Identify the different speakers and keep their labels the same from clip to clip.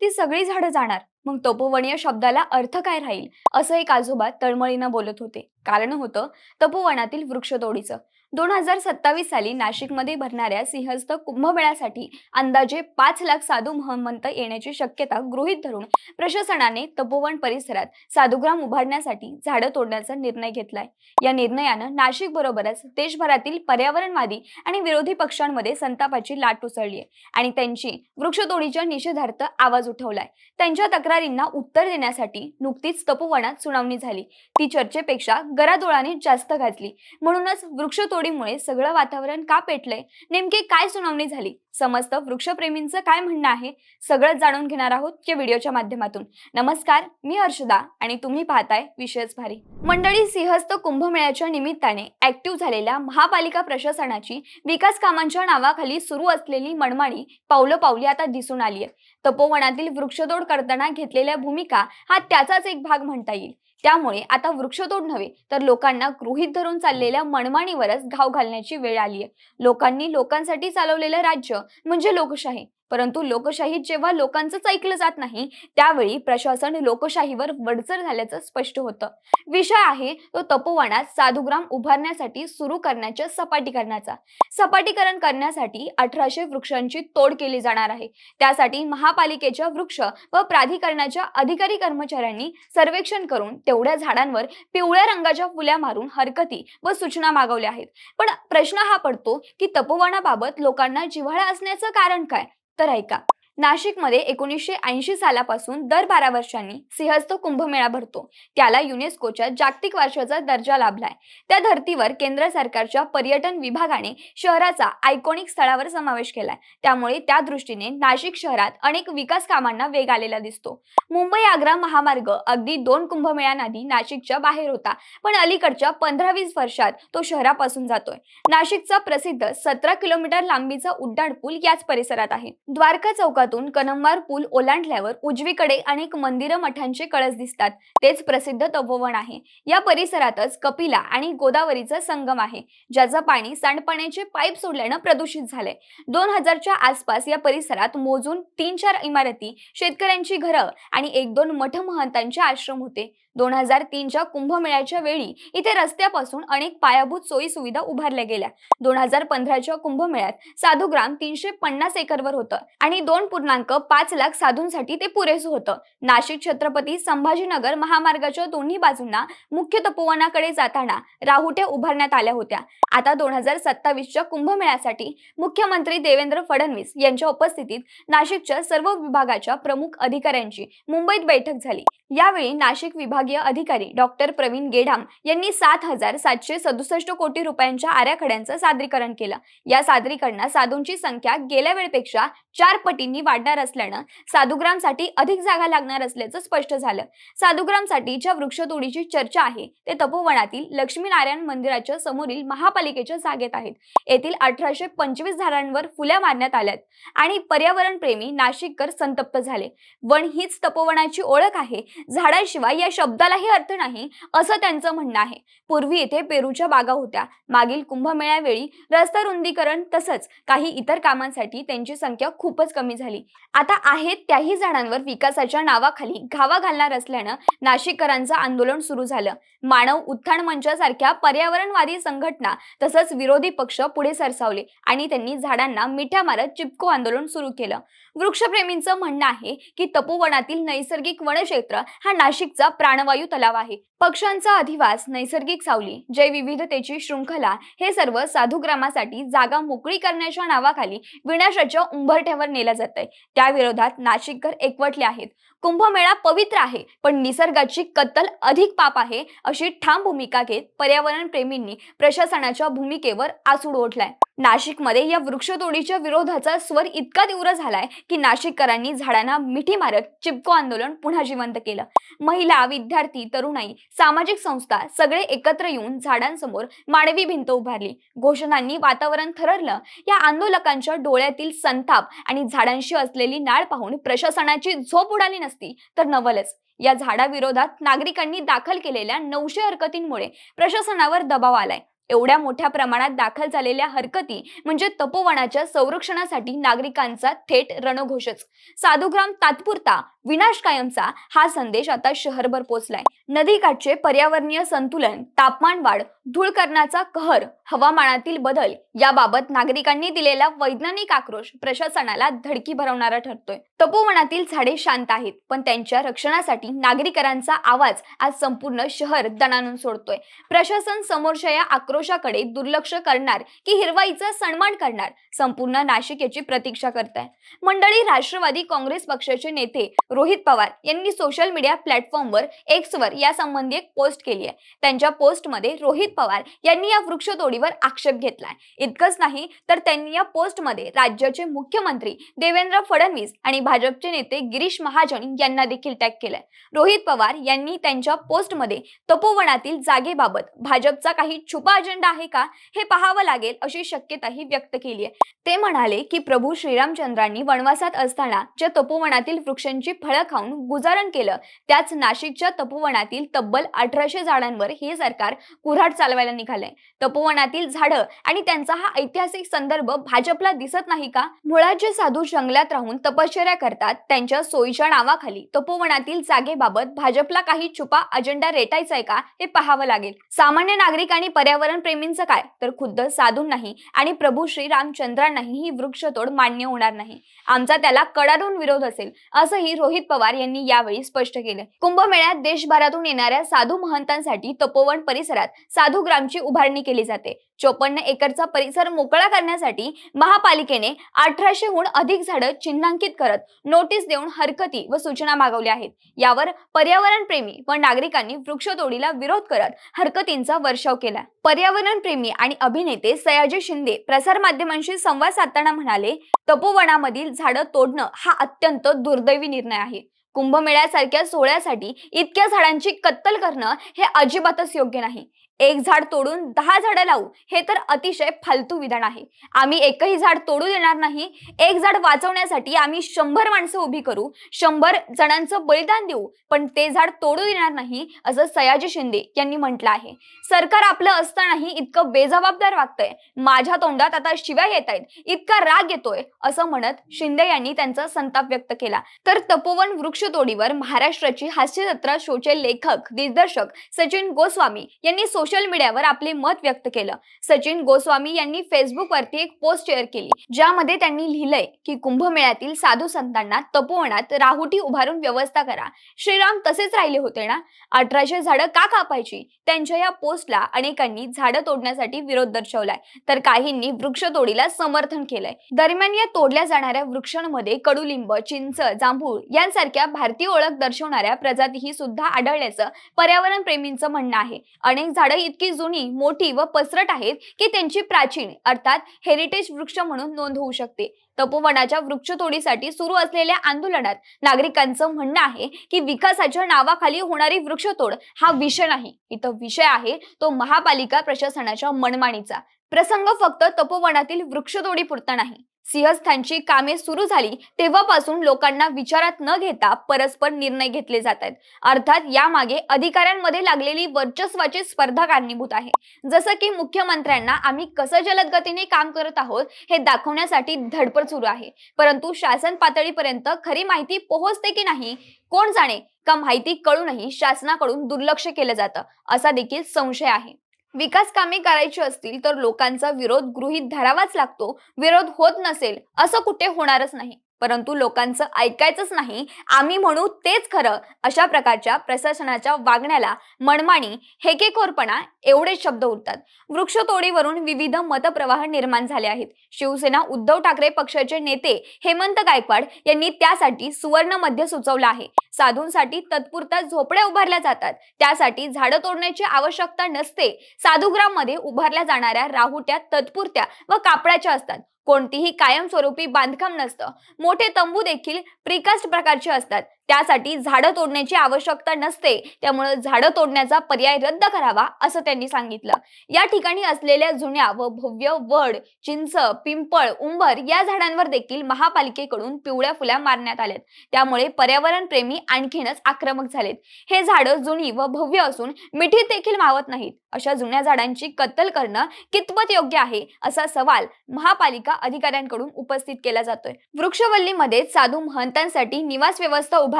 Speaker 1: ती सगळी झाडं जाणार. मग तपोवन या शब्दाला अर्थ काय राहील? असं एक आजोबा तळमळीनं बोलत होते. कारण होतं तपोवनातील वृक्षतोडीचं. दोन हजार सत्तावीस साली नाशिकमध्ये भरणाऱ्या सिंहस्थ कुंभमेळ्यासाठी अंदाजे पाच लाख साधू महंमंत येण्याची शक्यता गृहीत धरून प्रशासनाने तपोवन परिसरात साधुग्राम उभारण्यासाठी झाडं तोडण्याचा निर्णय घेतलाय. या निर्णयानं नाशिक बरोबरच देशभरातील पर्यावरणवादी आणि विरोधी पक्षांमध्ये संतापाची लाट उसळली आहे आणि त्यांची वृक्षतोडीच्या निषेधार्थ आवाज उठवलाय. त्यांच्या तक्रारींना उत्तर देण्यासाठी नुकतीच तपोवनात सुनावणी झाली. ती चर्चेपेक्षा गरादोळाने जास्त गाजली. म्हणूनच वृक्षतोड तोडीमुळे सगळं वातावरण का पेटलंय? नेमकी काय सुनावणी झाली? समस्त वृक्षप्रेमींचं काय म्हणणं आहे? सगळं जाणून घेणार आहोत या व्हिडिओच्या माध्यमातून. नमस्कार मी हर्षदा आणि तुम्ही पाहताय विशेष भारी. मंडळी सिंहस्थ कुंभमेळ्याच्या निमित्ताने ऍक्टिव्ह झालेल्या महापालिका प्रशासनाची विकास कामांच्या नावाखाली सुरू असलेली मनमाणी पावलं पावली आता दिसून आली आहे तपोवनातील वृक्षतोड करताना घेतलेल्या भूमिका हा त्याचाच एक भाग म्हणता येईल. त्यामुळे आता वृक्षतोड नव्हे तर लोकांना गृहीत धरून चाललेल्या मनमानीवरच घाव घालण्याची वेळ आली आहे लोकांनी लोकांसाठी चालवलेलं राज्य म्हणजे लोकशाही. परंतु लोकशाहीत जेव्हा लोकांचंच ऐकलं जात नाही त्यावेळी प्रशासन लोकशाहीवर वडचर झाल्याचं स्पष्ट होतं. विषय आहे तो तपोवनात साधुग्राम उभारण्यासाठी सुरू करण्याच्या सपाटीकरणाचा. सपाटीकरण करण्यासाठी अठराशे वृक्षांची तोड केली जाणार आहे. त्यासाठी महापालिकेच्या वृक्ष व प्राधिकरणाच्या अधिकारी कर्मचाऱ्यांनी सर्वेक्षण करून तेवढ्या झाडांवर पिवळ्या रंगाच्या फुल्या मारून हरकती व सूचना मागवल्या आहेत. पण प्रश्न हा पडतो की तपोवनाबाबत लोकांना जिव्हाळा असण्याचं कारण काय? तर ऐका नाशिकमध्ये एकोणीसशे ऐंशी सालापासून दर बारा वर्षांनी सिंहस्थ कुंभमेळा भरतो. त्याला युनेस्कोच्या जागतिक वारशाचा दर्जा लाभलाय. त्या धर्तीवर केंद्र सरकारच्या पर्यटन विभागाने शहराचा आयकॉनिक स्थळावर समावेश केलाय. त्यामुळे त्या दृष्टीने नाशिक शहरात अनेक विकास कामांना वेग आलेला दिसतो. मुंबई आग्रा महामार्ग अगदी दोन कुंभमेळ्यांआधी नाशिकच्या बाहेर होता पण अलीकडच्या पंधरा वीस वर्षात तो शहरापासून जातोय. नाशिकचा प्रसिद्ध सतरा किलोमीटर लांबीचा उड्डाण पूल याच परिसरात आहे. द्वारका चौकात चौकातून कनमवार पूल ओलांडल्यावर उजवीकडे अनेक मंदिरं मठांचे कळस दिसतात. तेच प्रसिद्ध तपोवन आहे. या परिसरातच कपिला आणि गोदावरीचा संगम आहे ज्याचं पाणी सांडपाण्याचे पाईप सोडल्यानं प्रदूषित झालंय. दोन हजारच्या आसपास या परिसरात मोजून तीन चार इमारती शेतकऱ्यांची घरं आणि एक दोन मठ महंतांचे आश्रम होते. दोन हजार तीनच्या कुंभमेळ्याच्या वेळी इथे रस्त्यापासून अनेक पायाभूत सोयी सुविधा उभारल्या गेल्या. दोन हजार पंधराच्या कुंभमेळ्यात साधुग्राम तीनशे पन्नास एकरवर होतं आणि दोन पूर्णांक पाच लाख साधूंसाठी ते पुरेसं होतं. नाशिक छत्रपती संभाजीनगर महामार्गाच्या दोन्ही बाजूंना मुख्य तपोवनाकडे जाताना राहुट्या उभारण्यात आल्या होत्या. आता दोन हजार सत्तावीसच्या कुंभमेळ्यासाठी मुख्यमंत्री देवेंद्र फडणवीस यांच्या उपस्थितीत नाशिकच्या सर्व विभागाच्या प्रमुख अधिकाऱ्यांची मुंबईत बैठक झाली. यावेळी नाशिक विभाग विभागीय अधिकारी डॉक्टर प्रवीण गेढाम यांनी सात हजार सातशे सदुसष्ट कोटी रुपयांच्या आराखड्यांचं सादरीकरण केलं. या सादरीकरणात साधूंची संख्या गेल्या वेळेपेक्षा चार पटींनी वाढणार असल्यानं साधुग्रामसाठी अधिक जागा लागणार असल्याचं स्पष्ट झालं. साधुग्रामसाठी ज्या वृक्षतोडीची चर्चा आहे. ते तपोवनातील लक्ष्मीनारायण मंदिराच्या समोरील महापालिकेच्या जागेत आहेत. येथील अठराशे पंचवीस झाडांवर फुल्या मारण्यात आल्यात आणि पर्यावरण प्रेमी नाशिककर संतप्त झाले. वन हीच तपोवनाची ओळख आहे. झाडाशिवाय या शब्दालाही अर्थ नाही असं त्यांचं म्हणणं आहे. पूर्वी येथे पेरूच्या बागा होत्या. मागील कुंभमेळ्यावेळी रस्ता रुंदीकरण तसंच काही इतर कामांसाठी त्यांची संख्या खूपच कमी झाली. आता आहेत त्याही झाडांवर विकासाच्या नावाखाली घावा घालणार असल्यानं नाशिककरांचं आंदोलन सुरू झालं. मानव उत्थान मंचासारख्या पर्यावरणवादी संघटना तसंच विरोधी पक्ष पुढे सरसावले आणि त्यांनी झाडांना मिठ्या मारत चिपको आंदोलन सुरू केलं. वृक्षप्रेमींचं म्हणणं आहे की तपोवनातील नैसर्गिक वनक्षेत्र हा नाशिकचा प्राणवायू तलाव आहे. पक्ष्यांचा अधिवास नैसर्गिक सावली जैवविविधतेची शृंखला हे सर्व साधुग्रामासाठी जागा मोकळी करण्याच्या नावाखाली विनाशाच्या उंबरठ्यावर नेलं जात आहे त्या विरोधात नाशिककर एकवटले आहेत. कुंभमेळा पवित्र आहे पण निसर्गाची कत्तल अधिक पाप आहे अशी ठाम भूमिका घेत पर्यावरण प्रेमींनी प्रशासनाच्या भूमिकेवर आसूड ओढलाय. नाशिकमध्ये या वृक्षतोडीच्या विरोधाचा स्वर इतका तीव्र झालाय की नाशिककरांनी झाडांना मिठी मारत चिपको आंदोलन पुन्हा जिवंत केलं. महिला विद्यार्थी तरुणाई सामाजिक संस्था सगळे एकत्र येऊन झाडांसमोर मानवी भिंत उभारली. घोषणांनी वातावरण थररलं. या आंदोलकांच्या डोळ्यातील संताप आणि झाडांशी असलेली नाळ पाहून प्रशासनाची झोप उडाली नसती. तर नवलच. या झाडाविरोधात नागरिकांनी दाखल केलेल्या नऊशे हरकतींमुळे प्रशासनावर दबाव आलाय. एवढ्या मोठ्या प्रमाणात दाखल झालेल्या हरकती म्हणजे तपोवनाच्या संरक्षणासाठी नागरिकांचा थेट रणघोषच. साधुग्राम तात्पुरता विनाश कायमचा हा संदेश आता शहरभर पोहोचलाय नदीकाठचे पर्यावरणीय संतुलन तापमान वाढ धूळकरणाचा कहर हवामानातील बदल याबाबत नागरिकांनी दिलेला वैज्ञानिक आक्रोश प्रशासनाला धडकी भरवणारा ठरतोय. तपोवनातील झाडे शांत आहेत पण त्यांच्या रक्षणासाठी नागरिकांचा आवाज आज संपूर्ण शहर दणानून सोडतोय. प्रशासन समोरच्या या आक्रोशाकडे दुर्लक्ष करणार की हिरवाईचा सन्मान करणार? संपूर्ण नाशिक याची प्रतीक्षा करताय. मंडळी राष्ट्रवादी काँग्रेस पक्षाचे नेते रोहित पवार यांनी सोशल मीडिया प्लॅटफॉर्मवर एक्सवर यासंबंधी एक पोस्ट केली आहे. त्यांच्या पोस्टमध्ये रोहित पवार यांनी या वृक्षतोडीवर आक्षेप घेतलाय. इतकंच नाही तर त्यांनी या पोस्टमध्ये राज्याचे मुख्यमंत्री देवेंद्र फडणवीस आणि भाजपचे नेते गिरीश महाजन यांना देखील टॅग केलाय. रोहित पवार यांनी त्यांच्या पोस्टमध्ये तपोवनातील जागेबाबत भाजपचा काही छुपा अजेंडा आहे का? हे पाहावं लागेल अशी शक्यताही व्यक्त केली आहे. ते म्हणाले की प्रभू श्रीरामचंद्रांनी वनवासात असताना ज्या तपोवनातील वृक्षांची फळं खाऊन गुजारण केलं त्याच नाशिकच्या तपोवनातील तब्बल अठराशे झाडांवर हे सरकार कुऱ्हाड चालवायला निघालंय. तपोवनातील झाडं आणि त्यांचा हा ऐतिहासिक संदर्भ भाजपला दिसत नाही का? मुळात जे साधू जंगलात राहून तपश्चर्या करतात त्यांच्या सोयीच्या नावाखाली तपोवनातील जागेबाबत भाजपला काही छुपा अजेंडा रेटायचा आहे का? हे पाहावं लागेल. सामान्य नागरिक आणि पर्यावरण प्रेमींचं काय? तर खुद्द साधूंनाही आणि प्रभू श्रीरामचंद्रांनाही ही वृक्षतोड मान्य होणार नाही. आमचा त्याला कडाडून विरोध असेल असंही रोहित पवार यांनी यावेळी स्पष्ट केलं. कुंभमेळ्यात देशभरातून येणाऱ्या साधू महंतांसाठी तपोवन परिसरात साधूग्रामची उभारणी केली जाते. चोपन्न एकरचा परिसर मोकळा करण्यासाठी महापालिकेने अठराशेहून अधिक झाडं चिन्हांकित करत नोटीस देऊन हरकती व सूचना मागवल्या आहेत. यावर पर्यावरण प्रेमी व नागरिकांनी वृक्षतोडीला विरोध करत हरकतींचा वर्षाव केला. पर्यावरण प्रेमी आणि अभिनेते सयाजी शिंदे प्रसार माध्यमांशी संवाद साधताना म्हणाले तपोवनामधील झाडं तोडणं हा अत्यंत दुर्दैवी निर्णय आहे. कुंभमेळ्यासारख्या सोहळ्यासाठी इतक्या झाडांची कत्तल करणं हे अजिबातच योग्य नाही. एक झाड तोडून दहा झाडं लावू हे तर अतिशय फालतू विधान आहे. आम्ही एकही झाड तोडू देणार नाही. एक झाड वाचवण्यासाठी आम्ही शंभर माणसं उभी करू शंभर जणांचं बलिदान देऊ पण ते झाड तोडू देणार नाही असं सयाजी शिंदे यांनी म्हटलं आहे. सरकार आपलं असतानाही इतकं बेजबाबदार वागतंय. माझ्या तोंडात आता शिव्या येत आहेत. इतका राग येतोय असं म्हणत शिंदे यांनी त्यांचा संताप व्यक्त केला. तर तपोवन वृक्षतोडीवर महाराष्ट्राची हास्यजत्रा शोचे लेखक दिग्दर्शक सचिन गोस्वामी यांनी सोशल सोशल मीडियावर आपले मत व्यक्त केलं. सचिन गोस्वामी यांनी फेसबुक वरती एक पोस्ट शेअर केली ज्यामध्ये त्यांनी लिहिलंय की कुंभमेळ्यातील साधू संतांना तपोवनात राहुटी उभारून व्यवस्था करा. श्रीराम तसेच राहिले होते ना? अठराशे झाडं का कापायची? त्यांच्या या पोस्टला अनेकांनी झाडं तोडण्यासाठी विरोध दर्शवलाय. तर काहींनी वृक्षतोडीला समर्थन केलंय. दरम्यान या तोडल्या जाणाऱ्या वृक्षांमध्ये कडुलिंब चिंच जांभूळ यांसारख्या भारतीय ओळख दर्शवणाऱ्या प्रजातीही सुद्धा आढळल्याचं पर्यावरण प्रेमींचं म्हणणं आहे. अनेक झाडं इतकी जुनी मोठी व पसरट आहेत की त्यांची प्राचीन अर्थात हेरिटेज वृक्ष म्हणून नोंद होऊ शकते. तपोवनाच्या वृक्षतोडीसाठी सुरू असलेल्या आंदोलनात नागरिकांचं म्हणणं आहे की विकासाच्या नावाखाली होणारी वृक्षतोड हा विषय नाही. इथं विषय आहे तो महापालिका प्रशासनाच्या मनमानीचा. प्रसंग फक्त तपोवनातील वृक्षतोडी पुरता नाही. सिंहस्थांची कामे सुरू झाली तेव्हापासून लोकांना विचारात न घेता परस्पर निर्णय घेतले जात आहेत. अर्थात यामागे अधिकाऱ्यांमध्ये लागलेली वर्चस्वाची स्पर्धा कारणीभूत आहे. जसं की मुख्यमंत्र्यांना आम्ही कसं जलद गतीने काम करत आहोत हे दाखवण्यासाठी धडपड सुरू आहे. परंतु शासन पातळीपर्यंत खरी माहिती पोहोचते की नाही कोण जाणे का माहिती कळूनही शासनाकडून दुर्लक्ष केलं जातं असा देखील संशय आहे. विकास कामे करायची असतील तर लोकांचा विरोध गृहीत धरावाच लागतो. विरोध होत नसेल असं कुठे होणारच नाही. परंतु लोकांचं ऐकायचंच नाही. आम्ही म्हणू तेच खरं अशा प्रकारच्या प्रशासनाच्या वागण्याला मनमानी हेकेखोरपणा एवढे शब्द उरतात. वृक्षतोडीवरून विविध मतप्रवाह निर्माण झाले आहेत. शिवसेना उद्धव ठाकरे पक्षाचे नेते हेमंत गायकवाड यांनी त्यासाठी सुवर्ण मध्य सुचवलं आहे. साधूंसाठी तत्पुरता झोपड्या उभारल्या जातात. त्यासाठी झाडं तोडण्याची आवश्यकता नसते. साधुग्राममध्ये उभारल्या जाणाऱ्या राहुट्या तत्पुरत्या व कापडाच्या असतात. कोणतीही कायमस्वरूपी बांधकाम नसतं. मोठे तंबू देखील प्रिकास्ट प्रकारचे असतात. त्यासाठी झाडं तोडण्याची आवश्यकता नसते. त्यामुळे झाडं तोडण्याचा पर्याय रद्द करावा असं त्यांनी सांगितलं. या ठिकाणी असलेल्या जुन्या व भव्य वड चिंच पिंपळ उंबर या झाडांवर देखील महापालिकेकडून पिवळ्या फुल्या मारण्यात आल्यात. त्यामुळे पर्यावरण प्रेमी आणखीनच आक्रमक झालेत. हे झाडं जुनी व भव्य असून मिठीत देखील मावत नाहीत. अशा जुन्या झाडांची कत्तल करणं कितपत योग्य आहे असा सवाल महापालिका अधिकाऱ्यांकडून उपस्थित केला जातोय. वृक्षवल्लीमध्ये साधू महंतांसाठी निवास व्यवस्था उभा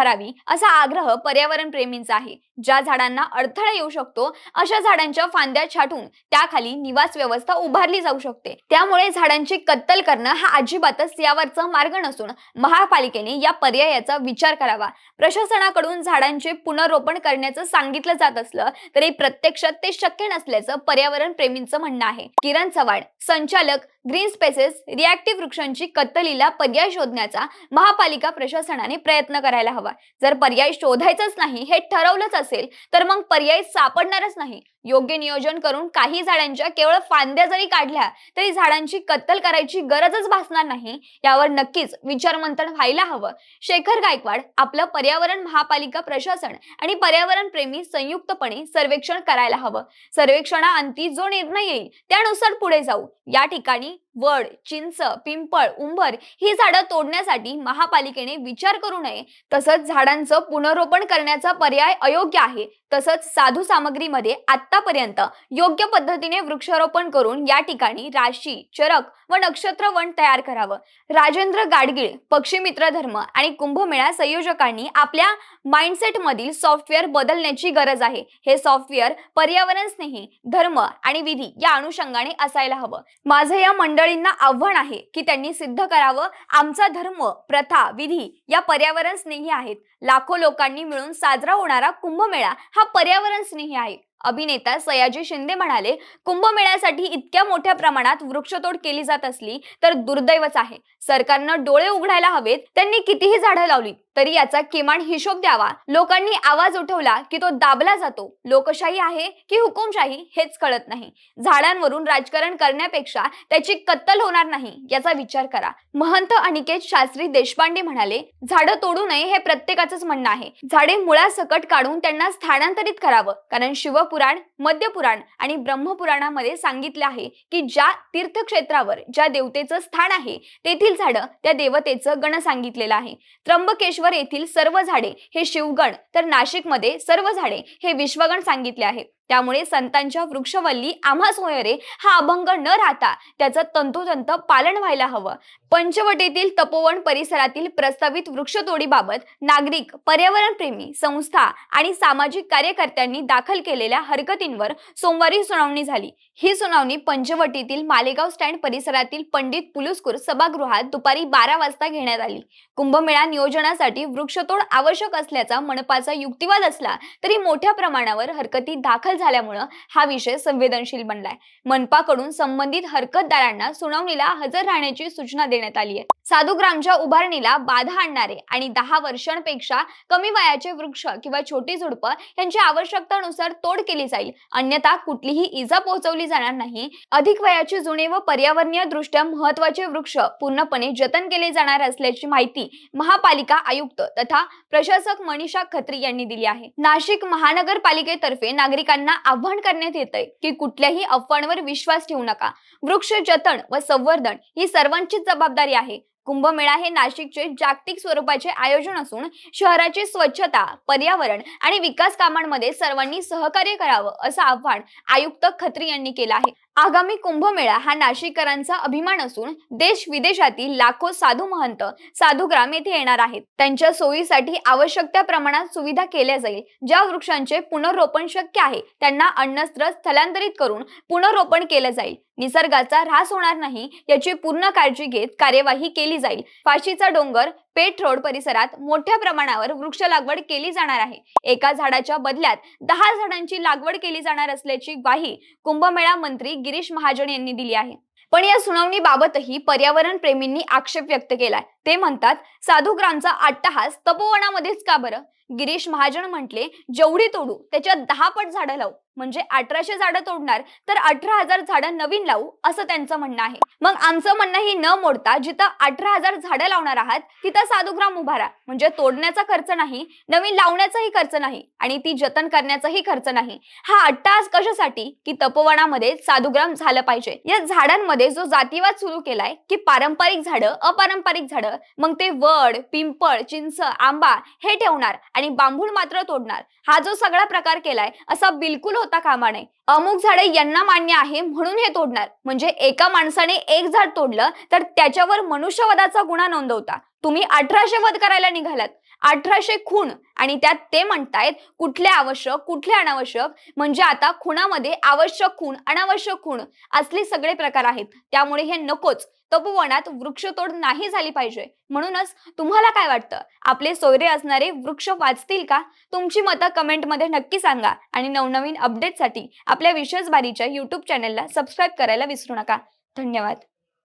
Speaker 1: उभारावी असा आग्रह पर्यावरण प्रेमींचा आहे. ज्या झाडांना अडथळा येऊ शकतो अशा झाडांच्या फांद्या छाटून त्याखाली निवास व्यवस्था उभारली जाऊ शकते. त्यामुळे झाडांची कत्तल करणं हा अजिबातच यावरचा मार्ग नसून महापालिकेने या पर्यायाचा विचार करावा. प्रशासनाकडून झाडांचे पुनरोपण करण्याचं सांगितलं जात असलं तरी प्रत्यक्षात ते शक्य नसल्याचं पर्यावरण प्रेमींचं म्हणणं आहे. किरण चव्हाण संचालक ग्रीन स्पेसेस रिॲक्टिव्ह वृक्षांची कत्तलीला पर्याय शोधण्याचा महापालिका प्रशासनाने प्रयत्न करायला हवा. जर पर्याय शोधायचाच नाही हे ठरवलंच असेल तर मग पर्याय सापडणारच नाही. योग्य नियोजन करून काही झाडांच्या केवळ फांद्या जरी काढल्या तरी झाडांची कत्तल करायची गरजच भासणार नाही. यावर नक्कीच विचारमंथन व्हायला हवं. शेखर गायकवाड आपलं पर्यावरण महापालिका प्रशासन आणि पर्यावरण प्रेमी संयुक्तपणे सर्वेक्षण करायला हवं. सर्वेक्षणाअंती जो निर्णय येईल त्यानुसार पुढे जाऊ. या ठिकाणी वड चिंच पिंपळ उंबर ही झाडं तोडण्यासाठी महापालिकेने विचार करू नये. तसंच झाडांचं पुनरोपण करण्याचा पर्याय अयोग्य आहे. तसंच साधू सामग्रीमध्ये आतापर्यंत योग्य पद्धतीने वृक्षारोपण करून या ठिकाणी राशी चरक व नक्षत्र वन तयार करावं. राजेंद्र गाडगीळ पक्षी मित्र धर्म आणि कुंभमेळा संयोजकांनी आपल्या माइंडसेट मधील सॉफ्टवेअर बदलण्याची गरज आहे. हे सॉफ्टवेअर पर्यावरण स्नेही धर्म आणि विधी या अनुषंगाने असायला हवं. माझं या मंडळींना आव्हान आहे की त्यांनी सिद्ध करावं. आमचा धर्म प्रथा विधी या पर्यावरण स्नेही आहेत. लाखो लोकांनी मिळून साजरा होणारा कुंभमेळा हा पर्यावरण स्नेही आहे. अभिनेता सयाजी शिंदे म्हणाले कुंभमेळ्यासाठी इतक्या मोठ्या प्रमाणात वृक्षतोड केली जात असली तर दुर्दैवच आहे. सरकारनं डोळे उघडायला हवेत त्यांनी कितीही झाडं लावली तरी याचा किमान हिशोब द्यावा. लोकांनी आवाज उठवला की तो दाबला जातो. लोकशाही आहे की हुकुमशाही हेच कळत नाही. झाडांवरून राजकारण करण्यापेक्षा त्याची कत्तल होणार नाही याचा विचार करा. महंत अनिकेत शास्त्री देशपांडे म्हणाले झाडं तोडू नये हे प्रत्येकाचंच म्हणणं आहे. झाडे मुळासकट काढून त्यांना स्थानांतरित करावं. कारण शिवपुराण मध्यपुराण आणि ब्रह्मपुराणामध्ये सांगितले आहे की ज्या तीर्थक्षेत्रावर ज्या देवतेचं स्थान आहे तेथील झाडं त्या देवतेचं गण सांगितलेलं आहे. त्र्यंबकेश्वर येथील सर्व झाडे हे शिवगण तर नाशिकमध्ये सर्व झाडे हे विश्वगण सांगितले आहे त्यामुळे संतांच्या वृक्षवल्ली आम्हा सोयरे हा अभंग न राहता त्याचं तंतोतंत पालन व्हायला हवं. पंचवटीतील तपोवन परिसरातील प्रस्तावित वृक्षतोडीबाबत नागरिक पर्यावरण प्रेमी संस्था आणि सामाजिक कार्यकर्त्यांनी दाखल केलेल्या हरकतींवर सोमवारी सुनावणी झाली. ही सुनावणी पंचवटीतील मालेगाव स्टँड परिसरातील पंडित पुलुस्कर सभागृहात दुपारी बारा वाजता घेण्यात आली. कुंभमेळा नियोजनासाठी वृक्षतोड आवश्यक असल्याचा मनपाचा युक्तिवाद असला तरी मोठ्या प्रमाणावर हरकती दाखल झाल्यामुळं हा विषय संवेदनशील बनलाय. मनपाकडून संबंधित हरकतदारांना सुनावणीला हजर राहण्याची सूचना देण्यात आली आहे. साधुग्रामच्या उभारणीला बाधा आणणारे आणि दहा वर्षांपेक्षा कमी वयाचे वृक्ष किंवा छोटी झुडपं यांची आवश्यकतानुसार तोड केली जाईल. अन्यथा कुठलीही इजा पोहोचवली जाणार नाही. अधिक वयाचे जुने व पर्यावरणीय दृष्ट्या महत्त्वाचे वृक्ष पूर्णपणे जतन केले जाणार असल्याची माहिती महापालिका आयुक्त तथा प्रशासक मनीषा खत्री यांनी दिली आहे. नाशिक महानगरपालिकेतर्फे नागरिकांना आव्हान करण्यात येत आहे की कुठल्याही अफवांवर विश्वास ठेवू नका. वृक्ष जतन व संवर्धन ही सर्वांचीच जबाबदारी आहे. कुंभमेळा हे नाशिकचे जागतिक स्वरूपाचे आयोजन असून शहराची स्वच्छता पर्यावरण आणि विकास कामांमध्ये सर्वांनी सहकार्य करावं असं आव्हान आयुक्त खत्री यांनी केलं आहे. आगामी कुंभमेळा हा नाशिककरांचा अभिमान असून देश विदेशातील लाखो साधू महंत साधूग्राम येथे येणार आहेत. त्यांच्या सोयीसाठी आवश्यक त्या प्रमाणात सुविधा केल्या जाईल ज्या वृक्षांचे पुनर्रोपण शक्य आहे. त्यांना अन्नस्त्र स्थलांतरित करून पुनर्रोपण केलं जाईल. निसर्गाचा ऱ्हास होणार नाही याची पूर्ण काळजी घेत कार्यवाही केली जाईल. फाशीचा डोंगर पेठ रोड परिसरात मोठ्या प्रमाणावर वृक्ष लागवड केली जाणार आहे. एका झाडाच्या बदल्यात दहा झाडांची लागवड केली जाणार असल्याची ग्वाही कुंभमेळा मंत्री गिरीश महाजन यांनी दिली आहे. पण या सुनावणीबाबतही पर्यावरण प्रेमींनी आक्षेप व्यक्त केलाय. ते म्हणतात साधुग्रामचा अट्टहास तपोवनामध्येच का बरं? गिरीश महाजन म्हटले जेवढी तोडू त्याच्यात दहा पट झाडं लावू. म्हणजे अठराशे झाडं तोडणार तर अठरा हजार झाडं नवीन लावू असं त्यांचं म्हणणं आहे. मग आमचं म्हणणं ही न मोडता जिथं अठरा हजार झाडं लावणार आहात तिथं साधुग्राम उभारा म्हणजे तोडण्याचा खर्च नाही नवीन लावण्याचाही खर्च नाही आणि ती जतन करण्याचाही खर्च नाही. हा अट्टास कशासाठी? की तपोवनामध्ये साधुग्राम झालं पाहिजे. या झाडांमध्ये जो जातीवाद सुरू केलाय की पारंपरिक झाडं अपारंपरिक झाडं मग ते वड पिंपळ चिंच आंबा हे ठेवणार आणि बांबूळ मात्र तोडणार. हा जो सगळा प्रकार केलाय असा बिलकुल होता कामा नये. अमुक झाडे यांना मान्य आहे म्हणून हे तोडणार. म्हणजे एका माणसाने एक झाड तोडलं तर त्याच्यावर मनुष्यवधाचा गुन्हा नोंदवता. तुम्ही अठराशे वध करायला निघालात. अठराशे खून आणि त्यात ते म्हणतायत कुठले आवश्यक कुठले अनावश्यक? म्हणजे आता खुणामध्ये आवश्यक खून अनावश्यक खून असले सगळे प्रकार आहेत. त्यामुळे हे नकोच. तपोवनात वृक्षतोड नाही झाली पाहिजे. म्हणूनच तुम्हाला काय वाटतं? आपले सोयरे असणारे वृक्ष वाचतील का? तुमची मतं कमेंटमध्ये नक्की सांगा आणि नवनवीन अपडेटसाठी आपल्या विशेष बारीच्या युट्यूब चॅनलला सबस्क्राईब करायला विसरू नका. धन्यवाद.